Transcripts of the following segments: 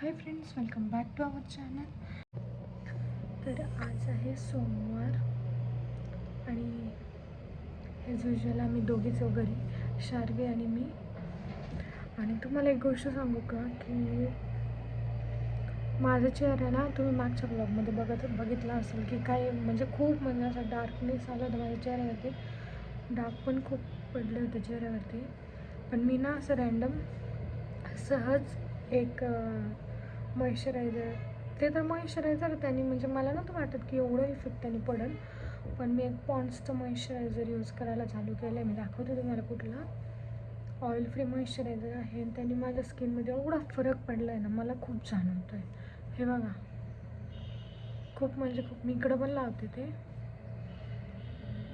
Hi friends welcome back to our channel तर आज आहे सोमवार आणि ॲज युजल आम्ही दोघीच घरी शार्वी आणि मी. आणि तुम्हाला एक गोष्ट सांगू का की माझा चेहरा ना तुम्ही मागच्या ब्लॉगमध्ये बघत बघितला असेल की काय म्हणजे खूप म्हणजे असा डार्कनेस आला होता माझ्या चेहऱ्यावरती. डाग पण खूप पडले होते चेहऱ्यावरती. पण मी ना असं रॅन्डम सहज एक मॉइश्चरायझर ते तर मॉइश्चरायझर त्यांनी म्हणजे मला नव्हतं वाटत की एवढं इफेक्ट त्यांनी पडेल. पण मी एक पॉन्ड्सचं मॉइश्चरायझर यूज करायला चालू केलं आहे मी दाखवते तुम्हाला कुठला. ऑइल फ्री मॉइश्चरायझर आहे आणि त्यांनी माझ्या स्किनमध्ये एवढा फरक पडला आहे ना मला खूप जाणवतो आहे हे बघा. खूप म्हणजे खूप मी इकडं पण लावते ते.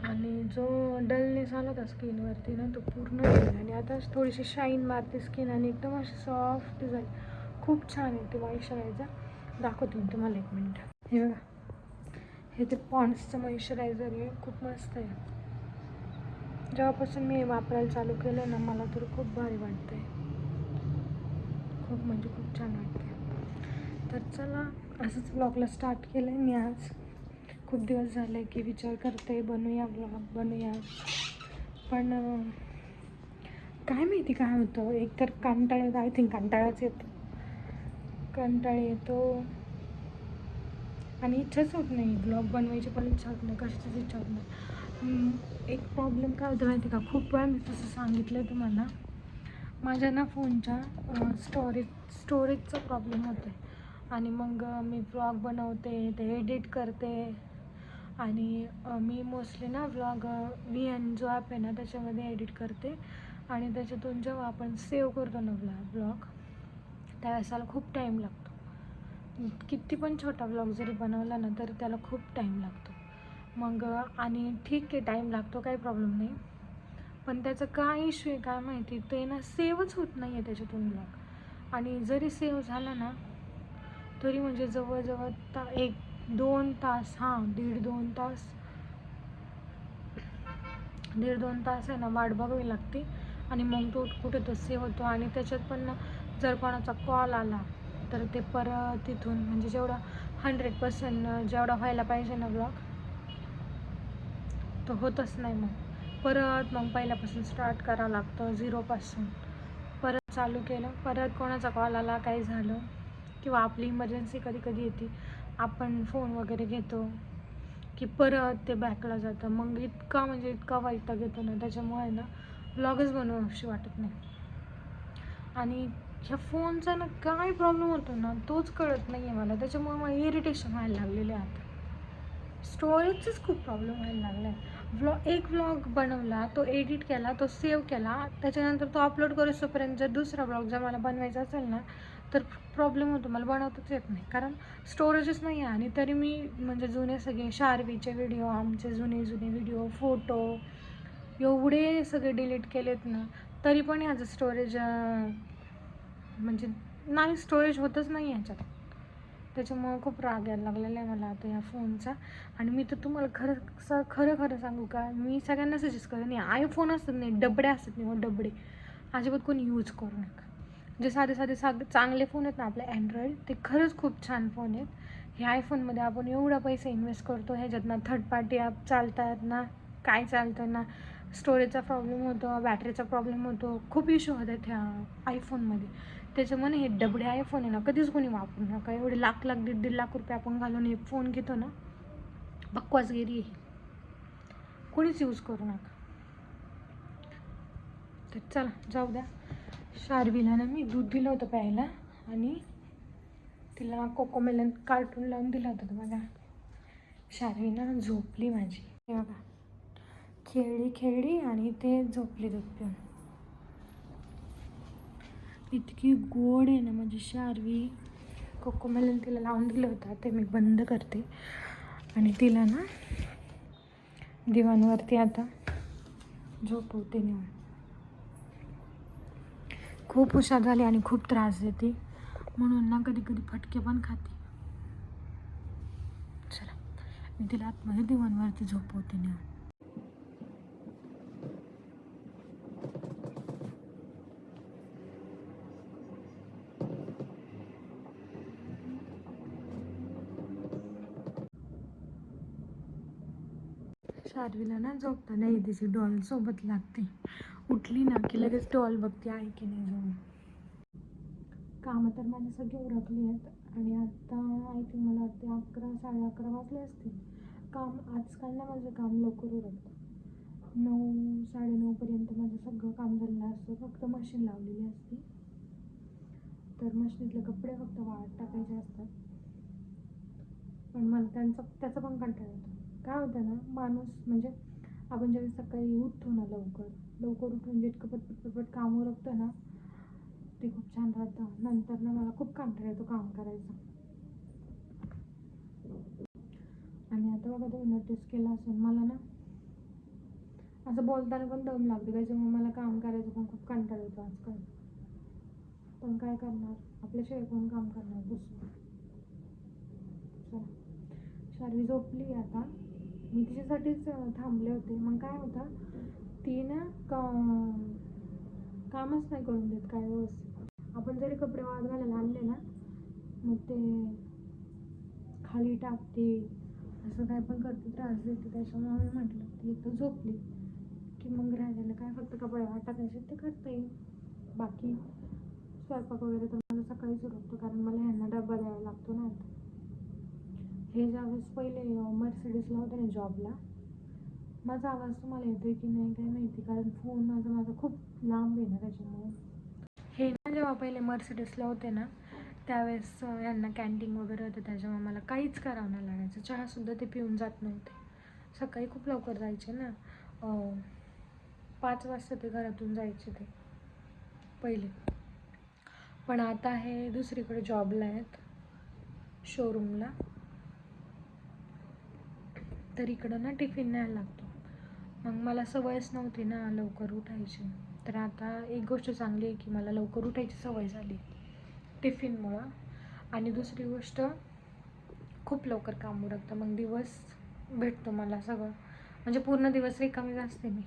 आणि जो डलनेस आला होता स्किनवरती ना तो पूर्ण आणि आता थोडीशी शाईन मारते स्किन आणि एकदम अशी सॉफ्ट झाली. खूप छान आहे ते मॉइश्चरायझर दाखवते मी तुम्हाला एक मिनटं. हे बघा. हे ते पॉन्ड्सचं मॉइश्चरायझर आहे खूप मस्त आहे. जेव्हापासून मी वापरायला चालू केलं ना मला तर खूप भारी वाटतं आहे खूप म्हणजे खूप छान वाटते तर चला असंच ब्लॉगला स्टार्ट केलं आहे मी आज. खूप दिवस झाले की विचार करते बनवूया ब्लॉग बनूया. पण काय माहिती काय होतं? एकतर कंटाळा आय थिंक कंटाळाच येतं. कंटाळा येतो. आणि इच्छाच होत नाही. ब्लॉग बनवायची पण इच्छा होत नाही. कशाचीच इच्छा होत नाही. एक प्रॉब्लेम काय होतं माहिती का? खूप वेळा मी तसं सांगितलं आहे तुम्हाला. माझ्या ना फोनच्या स्टोरेज स्टोरेजचा प्रॉब्लेम होतो आहे आणि मग मी ब्लॉग बनवते ते एडिट करते. आणि मी मोस्टली ना ब्लॉग व्ही एन जो ॲप आहे ना त्याच्यामध्ये एडिट करते. आणि त्याच्यातून जेव्हा आपण सेव्ह करतो ना ब्लॉग त्या असायला खूप टाईम लागतो. किती पण छोटा ब्लॉग जरी बनवला ना तरी त्याला खूप टाईम लागतो. मग आणि ठीक आहे टाईम लागतो काही प्रॉब्लेम नाही. पण त्याचं काय इश्यू आहे काय माहिती ते ना सेवच होत नाही आहे त्याच्यातून ब्लॉग आणि जरी सेव्ह झाला ना तरी म्हणजे जवळजवळ ता एक दोन तास हां दीड दोन तास दीड दोन तास आहे ना वाट बघावी लागते. आणि मग तो कुठे तो सेव्ह होतो. आणि त्याच्यात पण ना जर कोणाचा कॉल आला तर ते परत तिथून म्हणजे जेवढा हंड्रेड पर्सेंट जेवढा व्हायला पाहिजे ना ब्लॉग तो होतच नाही मग. परत मग पहिल्यापासून स्टार्ट करावं लागतं झिरोपासून परत चालू केलं परत कोणाचा कॉल आला काही झालं किंवा आपली इमर्जन्सी कधी कधी येते आपण फोन वगैरे घेतो की परत ते बॅकला जातं. मग इतका म्हणजे इतका वैताग येतो ना त्याच्यामुळे ना ब्लॉगच बनवावीशी वाटत नाही. आणि ह्या फोनचा ना काय प्रॉब्लेम होतो ना तोच कळत नाही आहे मला. त्याच्यामुळे मला इरिटेशन व्हायला लागलेले आता. स्टोरेजचाच खूप प्रॉब्लेम व्हायला लागला आहे व्लॉग एक व्लॉग बनवला तो एडिट केला तो सेव्ह केला. त्याच्यानंतर तो अपलोड करूसपर्यंत जर दुसरा ब्लॉग जर मला बनवायचा असेल ना तर प्रॉब्लेम होतो. मला बनवताच येत नाही. कारण स्टोरेजच नाही आहे. आणि तरी मी म्हणजे जुने सगळे शार्वीचे व्हिडिओ आमचे जुने जुने व्हिडिओ फोटो एवढे सगळे डिलीट केलेत ना तरी पण ह्याचं स्टोरेज म्हणजे नाही स्टोरेज होतच नाही ह्याच्यात त्याच्यामुळं खूप राग यायला लागलेला आहे मला आता या फोनचा आणि मी तर तुम्हाला खरं स खरं खरं सांगू का? मी सगळ्यांना सजेस्ट करेन नाही आयफोन असतात नाही डबडे असतात नाही मग डबडे. अजिबात कोणी यूज करू नका. जे साधे साधे साधे चांगले फोन आहेत ना आपले अँड्रॉईड ते खरंच खूप छान फोन आहेत. हे आयफोनमध्ये आपण एवढा पैसे इन्व्हेस्ट करतो ह्याच्यात ना थर्ड पार्टी ॲप चालतात ना काय चालतं ना स्टोरेजचा प्रॉब्लेम होतो बॅटरीचा प्रॉब्लेम होतो खूप इश्यू होतात ह्या आयफोनमध्ये त्याच्यामुळे हे डबडे आयफोन आहे ना कधीच कोणी वापरू नका. एवढे लाख लाख दीड दीड लाख रुपये आपण घालून हे फोन घेतो ना बकवासगिरी आहे. कोणीच यूज करू नका. तर चला जाऊ द्या. शार्वीला ना मी दूध दिलं होतं प्यायला आणि तिला कोकोमेलन कार्टून लावून दिलं होतं तर बघा. शार्वी ना झोपली माझी. हे बघा. खेळली खेळली आणि ते झोपली दूध पिऊन इतकी गोड आहे ना माझी शार्वी. कोकोमेलन तिला लावून दिलं होतं ते मी बंद करते. आणि तिला ना दिवाणवरती आता झोपवते नेऊन खूप हुशार झाली आणि खूप त्रास देते. म्हणून ना कधी कधी फटके पण खाते. चला मी तिला आतमध्ये दिवाणवरती झोपवते नेऊन शार्वीला ना झोपताना ही तिची डॉल सोबत लागते. उठली ना की लगेच डॉल बघते आहे की नाही जाऊन. कामं तर माझे सगळे उरकली आहेत आणि आत्ता आय थिंक मला वाटते अकरा साडे अकरा वाजले असतील. काम आजकाल ना माझं काम लवकर उरकतं. नऊ साडेनऊपर्यंत माझं सगळं काम झालेलं असतं फक्त मशीन लावलेली असते. तर मशीनीतले कपडे फक्त वाळत टाकायचे असतात. पण मला त्यांचा त्याचा पण कंटाळा येतो काय होतं ना माणूस म्हणजे आपण ज्यावेळेस सकाळी उठतो ना लवकर लवकर उठून जितकं पटपट पटपट काम उरकतं ना ते खूप छान राहतं. नंतर ना मला खूप कंटाळा येतो काम करायचं. आणि आता बघा तुम्ही नोटीस केला असेल मला ना असं बोलताना पण दम लागते त्याच्यामुळे मला काम करायचं पण खूप कंटाळा येतो आजकाल. पण काय करणार? आपल्याशिवाय कोण काम करणार? बसून चला. शारवी झोपली आता. मी तिच्यासाठीच थांबले होते. मग काय होतं? ती ना का कामच नाही करून देत काय व्यवस्थित. आपण जरी कपडे वाळत घालायला आणले ना मग ते खाली टाकते असं काय पण करते त्रास देते त्याच्यामुळे मी म्हटलं ती एक तर झोपली. की मग राहिलेलं काय? फक्त कपडे वाळत टाकायचे ते करता येईल. बाकी स्वयंपाक वगैरे तर मला सकाळीच उरकतो कारण मला ह्यांना डबा द्यावा लागतो ना आता. हे ज्यावेळेस पहिले मर्सिडीजला होते ना जॉबला माझा आवाज तुम्हाला येतोय की नाही काय माहिती? कारण फोन माझा माझा खूप लांब आहे ना त्याच्यामुळे. हे ना जेव्हा पहिले मर्सिडीजला होते ना त्यावेळेस यांना कॅन्टीन वगैरे होतं. त्याच्यामुळे मला काहीच करावं नाही लागायचं. चहासुद्धा ते पिऊन जात नव्हते. सकाळी खूप लवकर जायचे ना. पाच वाजता ते घरातून जायचे ते पहिले. पण आता हे दुसरीकडे जॉबला आहेत शोरूमला तर इकडं ना टिफिन न्यायला लागतो. मग मला सवयच नव्हती ना लवकर उठायची. तर आता एक गोष्ट चांगली आहे की मला लवकर उठायची सवय झाली टिफिनमुळं. आणि दुसरी गोष्ट खूप लवकर काम उरकतं. मग दिवस भेटतो मला सगळं. म्हणजे पूर्ण दिवस रिकामीच असते मी.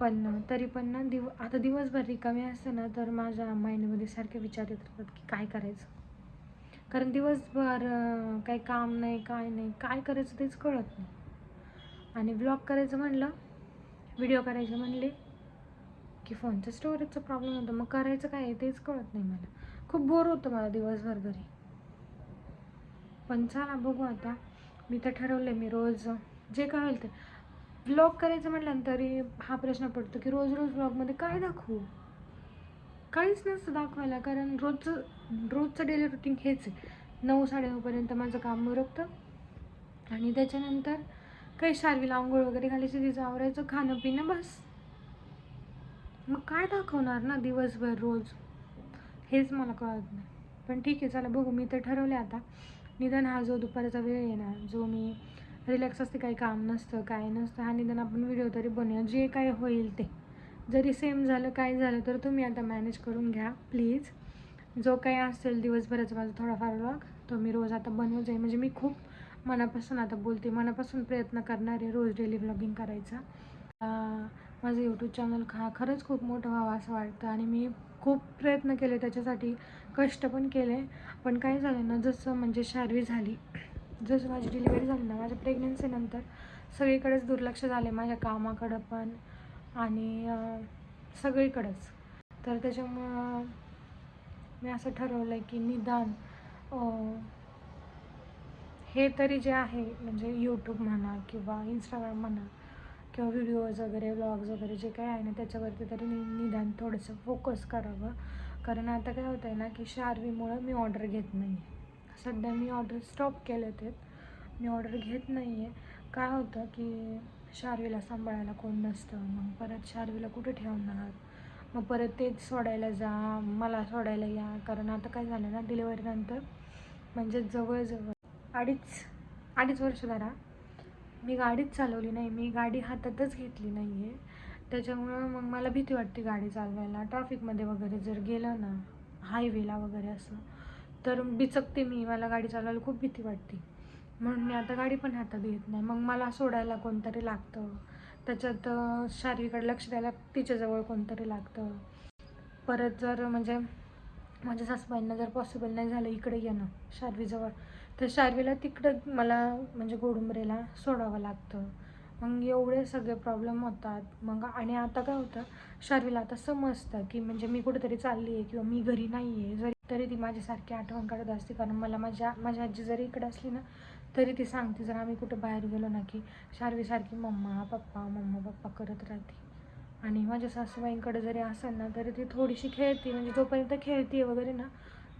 पण तरी पण ना दिव आता दिवसभर रिकामी असते ना तर माझ्या माइंडमध्ये सारखे विचार येत राहतात की काय करायचं? कारण दिवसभर काही काम नाही काय नाही काय करायचं तेच कळत नाही. आणि ब्लॉग करायचं म्हणलं व्हिडिओ करायचं म्हणले की फोनचं स्टोरेजचा प्रॉब्लेम होता. मग करायचं काय आहे तेच कळत नाही मला. खूप बोर होतं मला दिवसभर घरी. पण चला बघू आता. मी तर ठरवलं मी रोज जे काय होईल ते. ब्लॉग करायचं म्हटलं तरी हा प्रश्न पडतो की रोज रोज ब्लॉगमध्ये काय दाखवू? काहीच नसतं दाखवायला कारण रोजचं रोजचं डेली रुटीन हेच आहे. नऊ साडेनऊपर्यंत माझं काम उरकतं आणि त्याच्यानंतर काही शार्वीला आंघोळ वगैरे घालायची तिचं आवरायचं खाणं पिणं बस. मग काय दाखवणार ना दिवसभर रोज? हेच मला कळत नाही. पण ठीक आहे चला बघू. मी तर ठरवले आता. निदान हा जो दुपारचा वेळ आहे ना जो मी रिलॅक्स असते काही काम नसतं काय नसतं हा निदान आपण व्हिडिओ तरी बनवूया. जे काय होईल ते. जरी सेम झालं काय झालं तर तुम्ही आता मॅनेज करून घ्या प्लीज जो काही असेल दिवसभराचा माझा थोडाफार व्लॉग तो मी रोज आता बनवत जाईल म्हणजे मी खूप मनापासून आता बोलते मनापासून प्रयत्न करणार आहे रोज डेली ब्लॉगिंग करायचा. माझं यूट्यूब चॅनल खा खरंच खूप मोठं व्हावं असं वाटतं आणि मी खूप प्रयत्न केले त्याच्यासाठी कष्ट पण केले. पण काय झालं ना जसं म्हणजे शार्वी झाली जसं माझी डिलिव्हरी झाली ना माझ्या प्रेग्नन्सीनंतर सगळीकडेच दुर्लक्ष झाले माझ्या कामाकडं पण आणि सगळीकडंच. तर त्याच्यामुळं मी असं ठरवलं आहे की निदान हे तरी जे आहे म्हणजे यूट्यूब म्हणा किंवा इंस्टाग्राम म्हणा किंवा व्हिडिओज वगैरे व्लॉग्स वगैरे जे काही आहे ना त्याच्यावरती तरी नि निदान थोडंसं फोकस करावं. कारण आता काय होतं आहे ना की शार्वीमुळं मी ऑर्डर घेत नाही सध्या मी ऑर्डर स्टॉप केले ते मी ऑर्डर घेत नाही आहे काय होतं की शार्वीला सांभाळायला कोण नसतं. मग परत शार्वीला कुठे ठेवणार? मग परत तेच सोडायला जा मला सोडायला या. कारण आता काय झालं ना डिलिव्हरीनंतर म्हणजे जवळजवळ अडीच अडीच वर्ष धरा मी गाडीच चालवली नाही. मी गाडी हातातच घेतली नाही आहे त्याच्यामुळं मग मला भीती वाटते गाडी चालवायला. ट्रॅफिकमध्ये वगैरे जर गेलं ना हायवेला वगैरे असं तर बिचकते मी. मला गाडी चालवायला खूप भीती वाटते. म्हणून मी आता गाडी पण हातात घेत नाही. मग मला सोडायला कोणतरी लागतं. त्याच्यात अं, लक्ष द्यायला तिच्याजवळ कोणतरी लागतं. परत जर म्हणजे माझ्या सासूबाईंना जर पॉसिबल नाही झालं इकडे येणं शार्वीजवळ तर शार्वीला तिकडं मला म्हणजे गोडुंबरेला सोडावं लागतं. मग एवढे सगळे प्रॉब्लेम होतात. मग आणि आता काय होतं शार्वीला आता समजतं की म्हणजे मी कुठेतरी चालली आहे किंवा मी घरी नाही आहे जरी तरी ती माझ्यासारखी आठवण काढत असते. कारण मला माझ्या माझी आजी जरी इकडे असली ना तरी ती सांगते जर आम्ही कुठं बाहेर गेलो ना की शार्वीसारखी मम्मा पप्पा मम्मा पप्पा करत राहते. आणि माझ्या सासूबाईंकडे जरी असेल ना तरी ती थोडीशी खेळते. म्हणजे जोपर्यंत खेळते वगैरे ना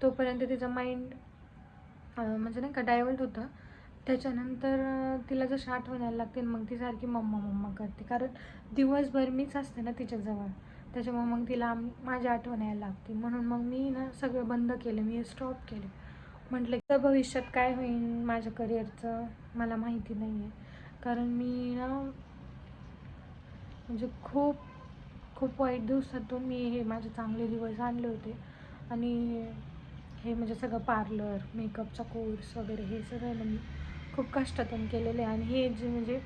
तोपर्यंत तिचं माइंड म्हणजे नाही का डायवर्ट होतं. त्याच्यानंतर तिला जशी आठवण यायला लागते मग ती सारखी मम्मा मम्मा करते. कारण दिवसभर मीच असते ना तिच्याजवळ. त्याच्यामुळे मग तिला आम- माझी आठवण यायला लागते. म्हणून मग मी ना सगळं बंद केलं. मी स्टॉप केले. म्हटलं तर भविष्यात काय होईल माझ्या करिअरचं मला माहिती नाही आहे कारण मी ना म्हणजे खूप खूप वाईट दिवसातून मी हे माझे चांगले दिवस आणले होते. आणि हे म्हणजे सगळं पार्लर मेकअपचा कोर्स वगैरे हे सगळं मी खूप कष्टातून केलेलं आहे आणि हे जे म्हणजे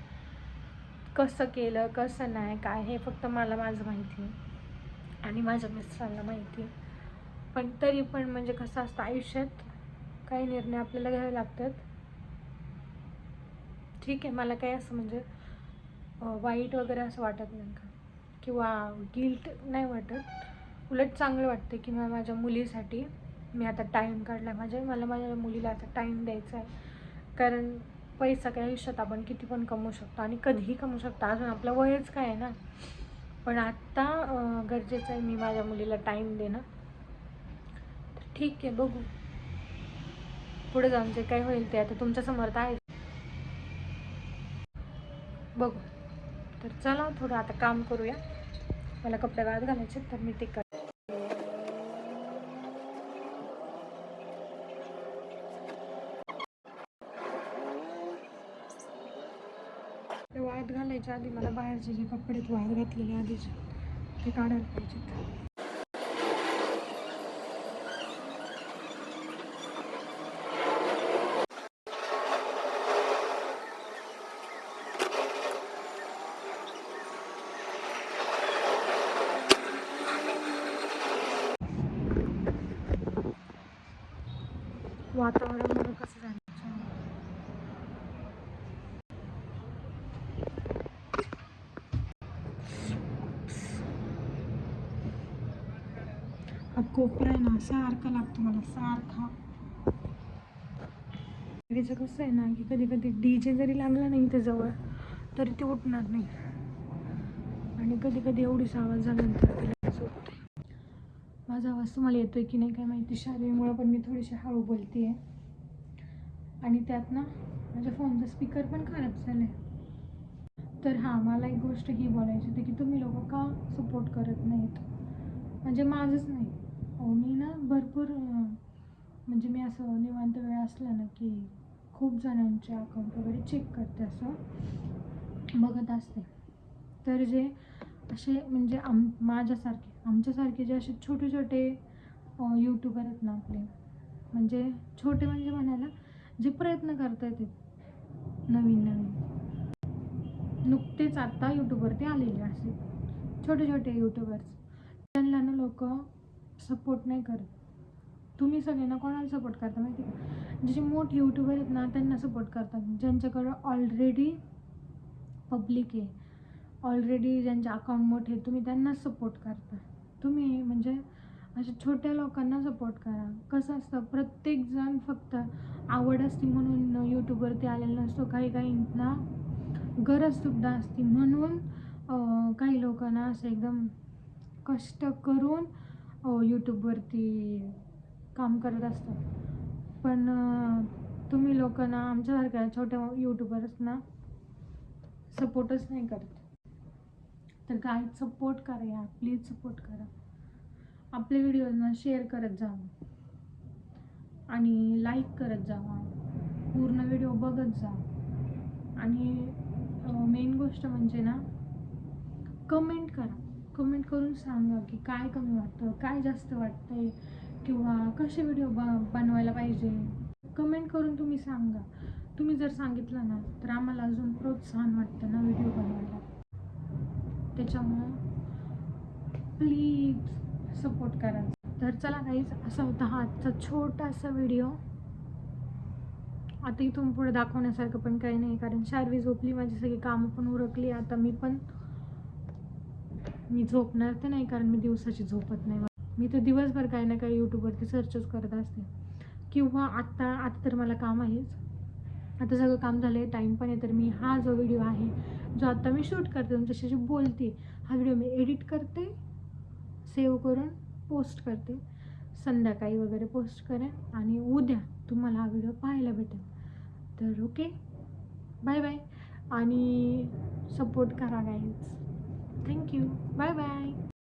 कसं केलं कसं नाही काय हे फक्त मला माझं माहिती आहे. आणि माझ्या मिस्टरांना माहिती पण तरी पण म्हणजे कसं असतं आयुष्यात काही निर्णय आपल्याला घ्यावे लागतात. ठीक आहे मला काही असं म्हणजे वाईट वगैरे असं वाटत नाही का? किंवा गिल्ट नाही वाटत. उलट चांगलं वाटतं की मी माझ्या मुलीसाठी मी आता टाईम काढला आहे माझ्या मला माझ्या मुलीला आता टाईम द्यायचा आहे कारण पैसा काय आयुष्यात आपण किती पण कमवू शकतो आणि कधीही कमवू शकतो. अजून आपलं वयच काय आहे ना? पण आत्ता गरजेचं आहे मी माझ्या मुलीला टाईम देणं. तर ठीक आहे बघू. पुढे जाऊन जे काही होईल ते आता तुमच्यासमोर तर आहे बघू. तर चला थोडं आता काम करूया. मला कपडे वाळत घालायचे तर मी ते कर ते वाळत घालायच्या आधी मला बाहेरचे जे कपडे आहेत वाळत घातलेले आधीचे ते काढायला पाहिजेत वातावरण बघा कसं झालं छान. हा कोपरा सारखा लागतो मला सारखा. तिचं कसं आहे ना की कधी कधी डी जे जरी लागला नाही इथे जवळ तरी ते उठणार नाही. आणि कधी कधी एवढीच आवाज झाल्यानंतर तिला झोपते माझा आवाज तुम्हाला येतोय की नाही काय माहिती? शारीमुळं पण मी थोडीशी हळू बोलते आणि त्यात ना माझ्या फोनचा स्पीकर पण खराब झालाय. तर हां मला एक गोष्ट ही बोलायची होती की तुम्ही लोक का सपोर्ट करत नाहीत? म्हणजे माझंच नाही. अहो मी ना भरपूर म्हणजे मी असं निवांत वेळ असला ना की खूप जणांचे अकाउंट वगैरे चेक करते असं बघत असते. तर जे असे म्हणजे आम माझ्यासारखे आमच्यासारखे जे असे छोटे छोटे यूट्यूबर आहेत ना आपले म्हणजे छोटे म्हणजे म्हणायला जे प्रयत्न करत आहेत नवीन नवीन. नुकतेच आत्ता यूट्यूबवरती आलेले असे छोटे छोटे यूट्यूबर्स त्यांना ना लोक सपोर्ट नाही करत. तुम्ही सगळ्यांना कोणाला सपोर्ट करता माहिती का? जे मोठे यूट्यूबर आहेत ना त्यांना सपोर्ट करतात. ज्यांच्याकडं ऑलरेडी पब्लिक आहे ऑलरेडी ज्यांचे अकाउंट मोठे आहेत, तुम्ही त्यांनाच सपोर्ट करता. तुम्ही म्हणजे अशा छोट्या लोकांना सपोर्ट करा. कसं असतं प्रत्येकजण फक्त आवड असते म्हणून यूट्यूबवरती आलेला नसतो. काही काहींना गरजसुद्धा असते. म्हणून काही लोकांना असं एकदम कष्ट करून हो, यूट्यूबवरती काम करत असतात पण तुम्ही लोकांना आमच्यासारख्या छोट्या यूट्यूबर्सना सपोर्टच नाही करत. तर काय सपोर्ट करा या प्लीज सपोर्ट करा. आपले व्हिडिओजना शेअर करत जावा. आणि लाईक करत जावा. पूर्ण व्हिडिओ बघत जा. आणि मेन गोष्ट म्हणजे ना कमेंट करा. कमेंट करून सांगा की काय कमी वाटतं काय जास्त वाटतंय किंवा कसे व्हिडिओ ब बनवायला पाहिजे. कमेंट करून तुम्ही सांगा. तुम्ही जर सांगितलं ना तर आम्हाला अजून प्रोत्साहन वाटतं ना व्हिडिओ बनवायला. त्याच्यामुळं प्लीज सपोर्ट करा. तर चला काहीच असा होता हा आजचा छोटासा व्हिडिओ आता इथून पुढे दाखवण्यासारखं पण काही नाही कारण शारवी झोपली माझी सगळी कामं पण उरकली आता मी पण मी झोपणार तर नाही कारण मी दिवसाची झोपत नाही. मी तर दिवसभर काही ना काही यूट्यूबवरती सर्चच करत असते. किंवा आत्ता आता तर मला काम आहेच. आता सगळं काम झालं आहे टाईम पण आहे तर मी हा जो व्हिडिओ आहे जो आत्ता मी शूट करते तुमच्याशी बोलते हा व्हिडिओ मी एडिट करते सेव्ह करून पोस्ट करते. संध्याकाळी वगैरे पोस्ट करेन आणि उद्या तुम्हाला हा व्हिडिओ पाहायला भेटेल. तर ओके बाय बाय आणि सपोर्ट करा guys thank you bye bye